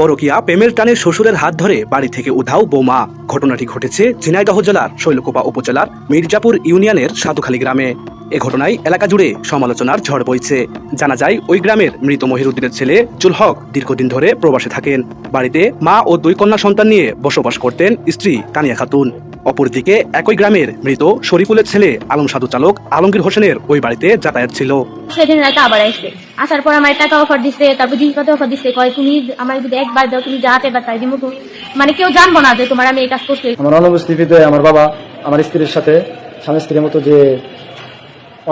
পরকিয়া প্রেমের টানে শ্বশুরের হাত ধরে বাড়ি থেকে উধাও বোমা। ঘটনাটি ঘটেছে ঝিনাইদহ জেলার শৈলকোপা উপজেলার মির্জাপুর ইউনিয়নের সাধুখালী গ্রামে। এ ঘটনায় এলাকা জুড়ে সমালোচনার ঝড় বইছে। জানা যায়, ওই গ্রামের মৃত মহিরুদ্দিনের ছেলে চুল হক দীর্ঘদিন ধরে প্রবাসে থাকেন। বাড়িতে মা ও দুই কন্যা সন্তান নিয়ে বসবাস করতেন স্ত্রী তানিয়া খাতুন। অপরদিকে একই গ্রামের মৃত শরীফুলের ছেলে আলম সাধু চালক আলমগীর হোসেনের ওই বাড়িতে যাতায়াত ছিল। সেদিন রাতে আবার আসবে। আসার পর আমার টাকা অফার দিচ্ছে তারপর জিনিসপত্র অফার দিচ্ছে কয় তুমি আমার যদি একবার দাও তুমি যাতে বা তাই দিব মানে কেউ জানব না যে তোমার আমি এই কাজ করছি। আমার অনুপস্থিতিতে আমার বাবা আমার স্ত্রীর সাথে স্বামী স্ত্রীর মতো যে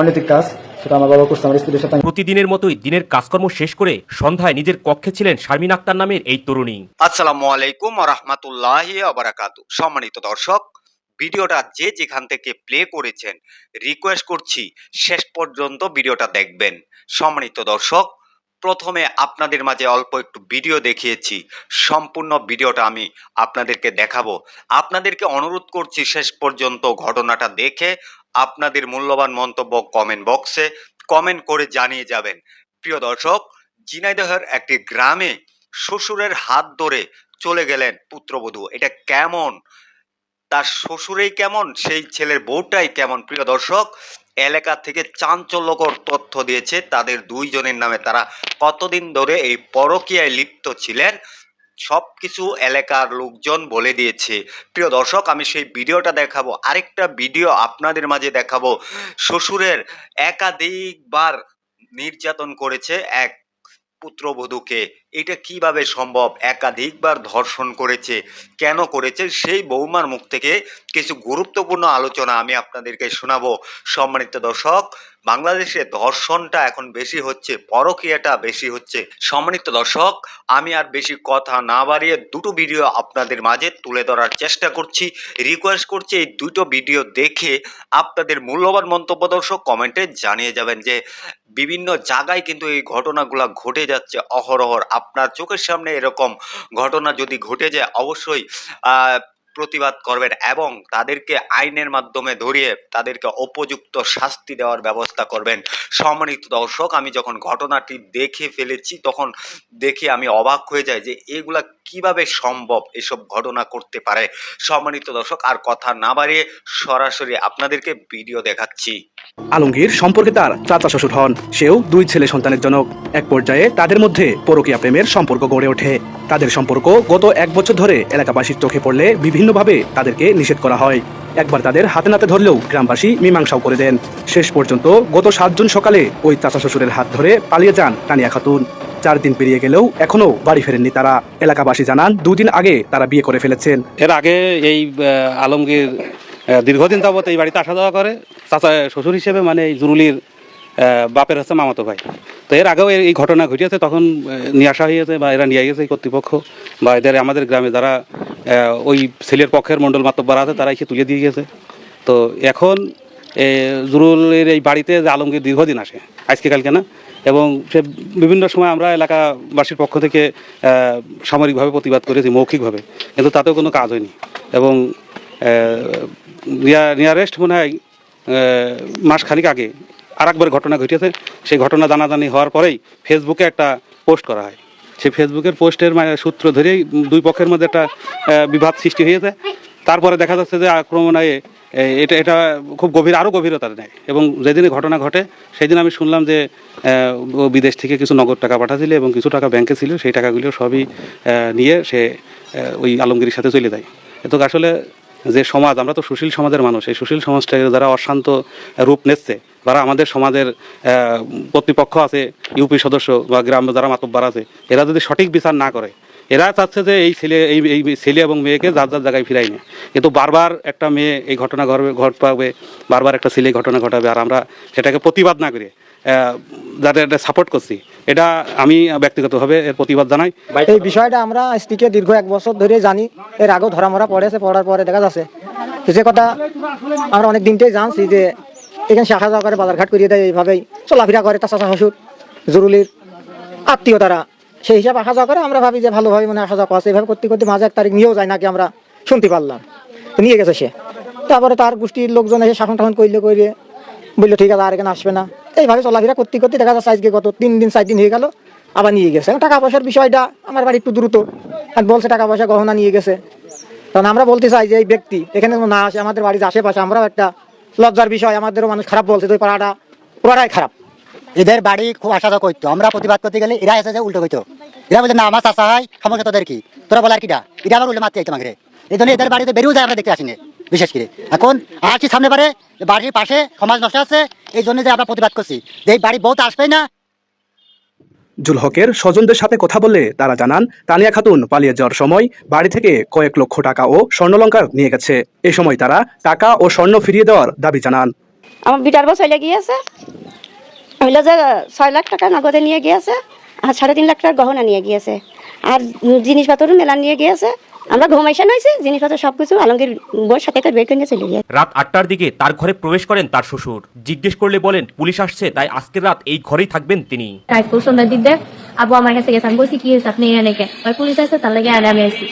অনৈতিক কাজ সেটা আমার বাবা করছে আমার স্ত্রীর সাথে প্রতিদিনের মতোই দিনের কাজকর্ম শেষ করে সন্ধ্যায় নিজের কক্ষে ছিলেন শারমিন আক্তার নামের এই তরুণী। আসসালামু আলাইকুম রহমতুল্লাহ সম্মানিত দর্শক ভিডিওটা যে যেখান থেকে প্লে করেছেন রিকোয়েস্ট করছি শেষ পর্যন্ত ভিডিওটা দেখবেন। সম্মানিত দর্শক, প্রথমে আপনাদের মাঝে অল্প একটু ভিডিও দেখিয়েছি। সম্পূর্ণ ভিডিওটা আমি আপনাদেরকে দেখাবো। আপনাদেরকে অনুরোধ করছি শেষ পর্যন্ত ঘটনাটা দেখে আপনাদের মূল্যবান মন্তব্য কমেন্ট বক্সে কমেন্ট করে জানিয়ে যাবেন। প্রিয় দর্শক, ঝিনাইদহের একটি গ্রামে শ্বশুরের হাত ধরে চলে গেলেন পুত্রবধূ। এটা কেমন? তার শ্বশুরেই কেমন, সেই ছেলের বউটাই কেমন? প্রিয় দর্শক, এলাকা থেকে চাঞ্চল্যকর তথ্য দিয়েছে তাদের দুইজনের নামে তারা কতদিন ধরে এই পরকীয়ায় লিপ্ত ছিলেন সব কিছু এলাকার লোকজন বলে দিয়েছে। প্রিয় দর্শক, আমি সেই ভিডিওটা দেখাবো, আরেকটা ভিডিও আপনাদের মাঝে দেখাবো। শ্বশুরের একাধিকবার নির্যাতন করেছে এক পুত্রবধূকে। এটা কীভাবে সম্ভব? একাধিকবার ধর্ষণ করেছে, কেন করেছে? সেই বৌমার মুখ থেকে কিছু গুরুত্বপূর্ণ আলোচনা আমি আপনাদেরকে শোনাবো। সম্মানিত দর্শক, বাংলাদেশে ধর্ষণটা এখন বেশি হচ্ছে, পরকীয়াটা বেশি হচ্ছে। সম্মানিত দর্শক, আমি আর বেশি কথা না বাড়িয়ে দুটো ভিডিও আপনাদের মাঝে তুলে ধরার চেষ্টা করছি। রিকোয়েস্ট করছি এই দুটো ভিডিও দেখে আপনাদের মূল্যবান মন্তব্য দর্শক কমেন্টে জানিয়ে যাবেন যে, বিভিন্ন জায়গায় কিন্তু এই ঘটনাগুলো ঘটে যাচ্ছে অহরহর আপনার চোখের সামনে এরকম ঘটনা যদি ঘটে যায় অবশ্যই প্রতিবাদ করবেন এবং তাদেরকে আইনের মাধ্যমে ধরিয়ে তাদেরকে উপযুক্ত শাস্তি দেওয়ার ব্যবস্থা করবেন। সম্মানিত দর্শক, আমি যখন ঘটনাটি দেখে ফেলেছি, তখন দেখে আমি অবাক হয়ে যাই যে এগুলা কীভাবে সম্ভব এসব ঘটনা করতে পারে। সম্মানিত দর্শক, আর কথা না বাড়িয়ে সরাসরি আপনাদেরকে ভিডিও দেখাচ্ছি। আলমগীর সম্পর্কে তার চাচা শ্বশুর হন। সেও দুই ছেলে সন্তানের জনক। এক পর্যায়ে তাদের মধ্যে পরকীয়া প্রেমের সম্পর্ক গড়ে ওঠে। তাদের সম্পর্ক গত এক বছর ধরে এলাকাবাসীর চোখে পড়লে বিভিন্নভাবে তাদেরকে নিষেধ করা হয়। একবার তাদের হাতে নাতে ধরলেও গ্রামবাসী মীমাংসাও করে দেন। শেষ পর্যন্ত গত সাত জুন সকালে ওই চাচা শ্বশুরের হাত ধরে পালিয়ে যান তানিয়া খাতুন। চার দিন পেরিয়ে গেলেও এখনও বাড়ি ফেরেননি তারা। এলাকাবাসী জানান, দুদিন আগে তারা বিয়ে করে ফেলেছেন। এর আগে এই আলমগীর দীর্ঘদিন যাবত এই বাড়িতে আসা যাওয়া করে। চাচা শ্বশুর হিসেবে মানে এই জুরুলির বাপের হচ্ছে মামাতো ভাই। তো এর আগেও এই- ঘটনা ঘটিয়েছে, তখন নিয়ে আসা হয়েছে বা এরা নিয়ে গেছে কর্তৃপক্ষ বা এদের আমাদের গ্রামে যারা ওই ছেলের পক্ষের মণ্ডল মাতব্বর আছে, তারা এসে তুলে দিয়ে গেছে। তো এখন জুরুলের এই বাড়িতে যে আলমগীর দীর্ঘদিন আসে, আজকে কালকে না, এবং সে বিভিন্ন সময় আমরা এলাকাবাসীর পক্ষ থেকে সামরিকভাবে প্রতিবাদ করেছি, মৌখিকভাবে, কিন্তু তাতেও কোনো কাজ হয়নি। এবং নিয়ারেস্ট মনে হয় মাসখানিক আগে আর একবার ঘটনা ঘটেছে সেই ঘটনা জানাজানি হওয়ার পরেই ফেসবুকে একটা পোস্ট করা হয়। সেই ফেসবুকের পোস্টের মানে সূত্র ধরেই দুই পক্ষের মধ্যে একটা বিবাদ সৃষ্টি হয়েছে। তারপরে দেখা যাচ্ছে যে আক্রমণে এটা এটা খুব গভীর, আরও গভীরতা নেয় এবং যেদিনে ঘটনা ঘটে সেই দিন আমি শুনলাম যে বিদেশ থেকে কিছু নগদ টাকা পাঠাচ্ছিল এবং কিছু টাকা ব্যাংকে ছিল। সেই টাকাগুলো সবই নিয়ে সে ওই আলমগীরের সাথে চলে যায়। এত আসলে যে সমাজ, আমরা তো সুশীল সমাজের মানুষ, এই সুশীল সমাজটাকে যারা অশান্ত রূপ নিচ্ছে, যারা আমাদের সমাজের কর্তৃপক্ষ আছে, ইউপি সদস্য বা গ্রাম, যারা মাতব্বার আছে, এরা যদি সঠিক বিচার না করে, এরা চাচ্ছে যে এই ছেলে, এই এই ছেলে এবং মেয়েকে যার যার জায়গায় ফিরাই নেয়। কিন্তু বারবার একটা মেয়ে এই ঘটনা ঘটবে ঘট পাবে বারবার একটা ছেলে ঘটনা ঘটাবে, আর আমরা সেটাকে প্রতিবাদ না করে যাদের সাপোর্ট করছি। এটা আমি ব্যক্তিগতভাবে এর প্রতিবাদ জানাই। এই বিষয়টা আমরা আজ দীর্ঘ এক বছর ধরে জানি। এর আগেও ধরা মরা পড়েছে পড়ার পরে দেখা যাচ্ছে। যে কথা আমরা অনেক দিনটাই জানছি যে এখানে আসা যাওয়া করে বাজারঘাট করিয়ে দেয় এইভাবেই। চলাফেরা করে তার চাষা শ্বশুর জরুরির আত্মীয় তারা সেই হিসাবে আসা যাওয়া করে, আমরা ভাবি যে ভালোভাবে মানে আসা যাওয়া করছে এইভাবে করতে করতে মাঝে এক তারিখ নিয়েও যায় নাকি আমরা শুনতে পারলাম। তো নিয়ে গেছে সে। তারপরে তার গোষ্ঠীর লোকজন এসে শাসন টাসন করলে করে বলল, ঠিক আছে, আর এখানে আসবে না। এইভাবে চলাফেরা করতে করতে দেখা যাচ্ছে আজকে গত তিন দিন, চার দিন হয়ে গেল, আবার নিয়ে গেছে। টাকা পয়সার বিষয়টা আমার বাড়ি একটু দ্রুত। আর বলছে টাকা পয়সা গহনা নিয়ে গেছে। কারণ আমরা বলতে চাই যে এই ব্যক্তি, এখানে না আসে, আমাদের বাড়ির আশেপাশে আমরাও একটা লজ্জার বিষয়, আমাদেরও মানুষ খারাপ বলছে এই পাড়াটা পুরাটাই খারাপ। এদের বাড়ি খুব আশা করতো আমরা প্রতিবাদ করতে গেলে এরা এসে উল্টো করতো এরা বলছে, না, আমার চাষা হয়, সমস্যা তোদের কি? তোরা বলার কিটা? এটা আবার উল্টো মারতে তোমাকে এই জন্য এদের বাড়িতে বেরিয়েও যায়, আমরা দেখতে আসিনি, বিশেষ করে। এখন আসছি সামনে পারে, বাড়ির পাশে সমাজ নষ্ট আছে এই জন্য যে আমরা প্রতিবাদ করছি। যে এই বাড়ি বহুত আসবে না। জুল হকের স্বজনদের সাথে কথা বললে তারা জানান তানিয়া খাতুন পালিয়ে যাওয়ার সময় বাড়ি থেকে কয়েক লক্ষ টাকা ও স্বর্ণলঙ্কার নিয়ে গেছে। এ সময় তারা টাকা ও স্বর্ণ ফিরিয়ে দেওয়ার দাবি জানান। আমার বিটার বছর গিয়েছে। হইল যে ছয় লাখ টাকা নগদে নিয়ে গিয়েছে আর সাড়ে তিন লাখ টাকা গহনা নিয়ে গিয়েছে। আর জিনিসপত্র মেলা নিয়ে গিয়েছে আমরা ঘুমাইছে হয়েছে জিনিসপত্র সবকিছু আলমগীর বউর সাথে করে বের করে নিয়ে চলে গিয়েছে। রাত আটটার দিকে তার ঘরে প্রবেশ করেন তার শ্বশুর। জিজ্ঞেস করলে বলেন পুলিশ আসছে তাই আজকের রাত এই ঘরেই থাকবেন তিনি। স্কুল সন্ধ্যার দিক দেখ। আবু আমার কাছে গেছে। আমি বলছি কি হয়েছে? আপনি এখানে কে? পুলিশ আসছে তার লাগে এনে আমি আসছি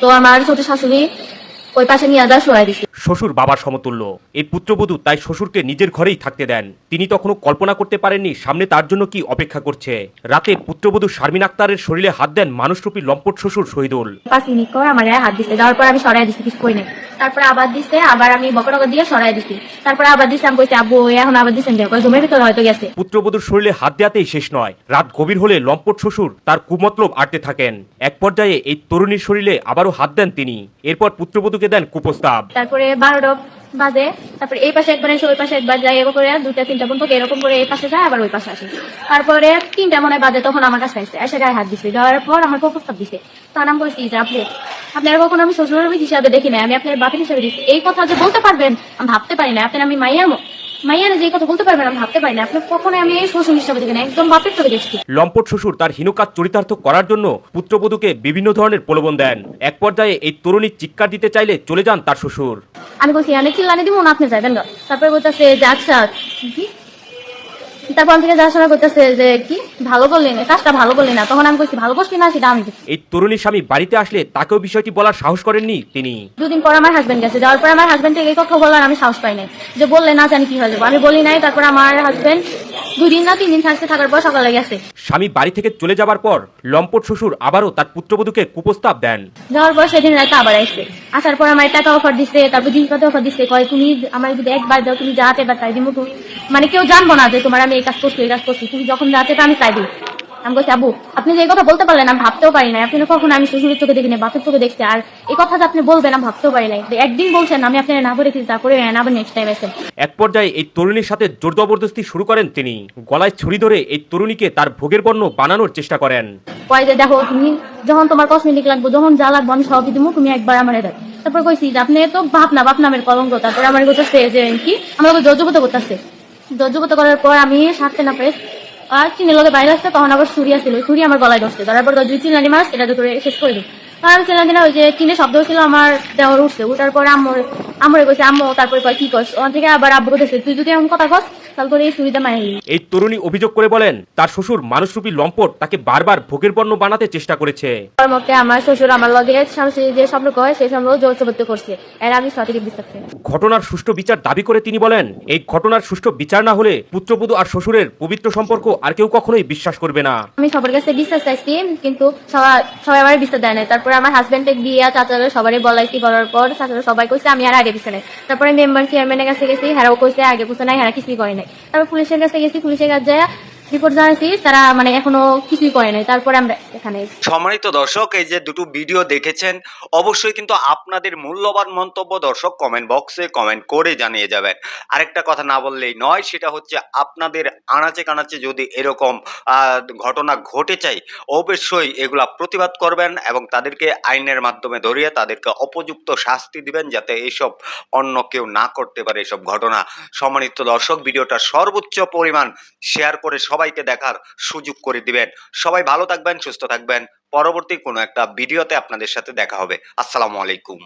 তো আমার ছোট শাশুড়ি ওই পাশে নিয়ে আদা শোয়াই দিছি। শ্বশুর বাবার সমতুল্য। এই পুত্রবধূ তাই শ্বশুরকে নিজের ঘরেই থাকতে দেন। তিনি তখনও কল্পনা করতে পারেননি সামনে তার জন্য কি অপেক্ষা করছে। রাতে পুত্রবধূ শারমিন আক্তারের শরীরে হাত দেন মানুষরূপী লম্পট শ্বশুর শহীদুল। পাঁচ মিনিট করে আমার গায়ে হাত দিছে। যাওয়ার পর আমি সরাই দিছি কিছু কই নাই। তারপরে আবার দিছে আবার আমি বকরকা দিয়ে সরাই দিছি। তারপরে আবার দিছে আমি কইছি আব্বু এখন আবার দিছেন দেখো জমির ভিতরে হয়তো গেছে। পুত্রবধূর শরীরে হাত দেওয়াতেই শেষ নয়। রাত গভীর হলে লম্পট শ্বশুর তার কুমতলব আটতে থাকেন। এক পর্যায়ে এই তরুণীর শরীরে আবারও হাত দেন তিনি। এরপর পুত্রবধূকে দেন কুপ্রস্তাব। তারপরে বারোটা বাজে, তারপরে এই পাশে একবার এসে ওই পাশে একবার যাই, এরকম করে দুইটা, তিনটা পর্যন্ত এরকম করে এই পাশে যায়, আবার ওই পাশে আসে। তারপরে তিনটা মনে বাজে, তখন আমার কাছে আসছে এসে গায়ে হাত দিছে যাওয়ার পর আমার প্রস্তাব দিছে। তার নাম বলছি যে, আপনি, আপনার কখনো আমি শ্বশুরের হিসাবে দেখি না আমি আপনার বাপের হিসাবে দেখি এই কথা যে বলতে পারবেন, আমি ভাবতে পারি না আপনার আমি মাইয়া মাইয়া যে কথা বলতে পারবেন আমি ভাবতে পারি না আপনি কখনো আমি এই শ্বশুর হিসাবে দেখি না একদম বাপের চোখে দেখছি। লম্পট শ্বশুর তার হীনকাজ চরিতার্থ করার জন্য পুত্রবধূকে বিভিন্ন ধরনের প্রলোভন দেন। এক পর্যায়ে এই তরুণী চিৎকার দিতে চাইলে চলে যান তার শ্বশুর। আমি বলছি আমি চিল্লানি দিব না? আপনি যাবেন না। তারপরে বলতেছে যে আচ্ছা কি? তারপর থেকে সময় করতেছে যে কি ভালো করলি না কাজটা ভালো করলি না। তখন আমি বলছি ভালো করছি না সেটা আমি এই তরুণীর স্বামী বাড়িতে আসলে তাকেও বিষয়টি বলার সাহস করেননি তিনি। দুদিন পর আমার হাজবেন্ড গেছে। যাওয়ার পর আমার হাজবেন্ড এই কথা বলার আমি সাহস পাই নাই। যে বললে না জানি কি হয়ে যাব। আমি বলি নাই তারপর আমার হাজবেন্ড দুদিন না তিন দিন থাকতে থাকার পর সকালে গেছে। স্বামী বাড়ি থেকে চলে যাবার পর লম্পট শ্বশুর আবারও তার পুত্রবধূকে কুপ্রস্তাব দেন। যাওয়ার পর সেদিন রাতে আবার আসছে আসার পর আমার টাকা অফার দিচ্ছে তারপর জিনিসপত্র অফার দিচ্ছে কয় তুমি আমার যদি একবার দাও তুমি যা চাইবা তাই দিব তুমি। মানে কেউ জানব না যে তোমার আমি এই কাজ করছি এই কাজ করছি। তুমি যখন যা চাইবা আমি দিই। আমি বলছি আবু আপনি যে এই কথা বলতে পারলেন আমি ভাবতেও পারি না আপনি কখনো আমি শ্বশুরের চোখে দেখি না বাপের চোখে দেখছি। আর এই কথা যে আপনি বলবেন আমি ভাবতেও পারি না একদিন বলছেন আমি আপনার না বলেছি তারপরে আবার নেক্সট টাইম এসেছেন এক পর্যায়ে এই তরুণীর সাথে জোর জবরদস্তি শুরু করেন তিনি। গলায় ছুরি ধরে এই তরুণীকে তার ভোগের পণ্য বানানোর চেষ্টা করেন। কয় যে দেখো তুমি যখন তোমার কসমেটিক লাগবে যখন যা লাগবে আমি সবই দিব তুমি একবার আমার দেখ। তারপর কইছি যে আপনি তো বাপ না বাপ নামের কলঙ্ক। তারপরে আমার করতেছে যে কি? আমার জর্জগত করতেছে। জর্জগত করার পর আমি সারতে না পেরে আর চিনি লোকে বাইরে আসতে তখন আবার সুরি আসছিল সুরি আমার গলায় ধরছে। তারপর দুই চিনানি মাছ এটা ধরে শেষ করে দিই আমি চিনানি ওই যে চিনে শব্দ হচ্ছিল আমার দেওয়ার উঠছে। উঠার পরে আম্মুর আম্মুরে কইছে আম্মু তারপরে কয় কি কস? ওখান থেকে আবার আব্বু কইতেছে তুই যদি এমন কথা কস তারপরে এই সুরিটা মাই এই তরুণী অভিযোগ করে বলেন তার শ্বশুর মানুষরূপী লম্পট তাকে বারবার ভোগের পণ্য বানাতে চেষ্টা করেছে। আমার মতে আমার শ্বশুর আমার লগে যে সম্পর্ক হয় সেই সম্পর্ক যৌথবদ্ধ করছে। এর আমি সঠিক বিশ্বাস। ঘটনার সুষ্ঠু বিচার দাবি করে তিনি বলেন এই ঘটনার সুষ্ঠু বিচার না হলে পুত্রবধূ আর শ্বশুরের পবিত্র সম্পর্ক আর কেউ কখনোই বিশ্বাস করবে না। আমি সবার কাছে বিশ্বাস চাইছি কিন্তু সবাই সবাই আমার বিশ্বাস দেয় না তারপরে আমার হাজবেন্ডে দিয়ে চাচারা সবারই বলাইছি করার পর চাচারা সবাই কইছে আমি আর আগে পিছনে। নাই তারপরে মেম্বার চেয়ারম্যানের কাছে গেছি, হেরাও কইছে, আগে পুছে নাই হেরা কিছুই করে নাই। তারপর পুলিশের কাছে গেছি, পুলিশের কাছে যায় রিপোর্ট জানাইছি, তারা মানে এখনও কিছুই করে নাই। তারপরে আমরা এখানে। সম্মানিত দর্শক, এই যে দুটো ভিডিও দেখেছেন, অবশ্যই কিন্তু আপনাদের মূল্যবান মন্তব্য দর্শক কমেন্ট বক্সে কমেন্ট করে জানিয়ে যাবেন। আরেকটা কথা না বললেই নয়, সেটা হচ্ছে আপনাদের আনাচে কানাচে যদি এরকম ঘটনা ঘটে চাই, অবশ্যই এগুলা প্রতিবাদ করবেন এবং তাদেরকে আইনের মাধ্যমে ধরিয়ে তাদেরকে উপযুক্ত শাস্তি দিবেন যাতে এইসব অন্য কেউ না করতে পারে এসব ঘটনা। সম্মানিত দর্শক, ভিডিওটা সর্বোচ্চ পরিমাণ শেয়ার করে সবাইকে দেখার সুযোগ করে দিবেন। সবাই ভালো থাকবেন, সুস্থ থাকবেন। পরবর্তী কোনো একটা ভিডিওতে আপনাদের সাথে দেখা হবে। আসসালামু আলাইকুম।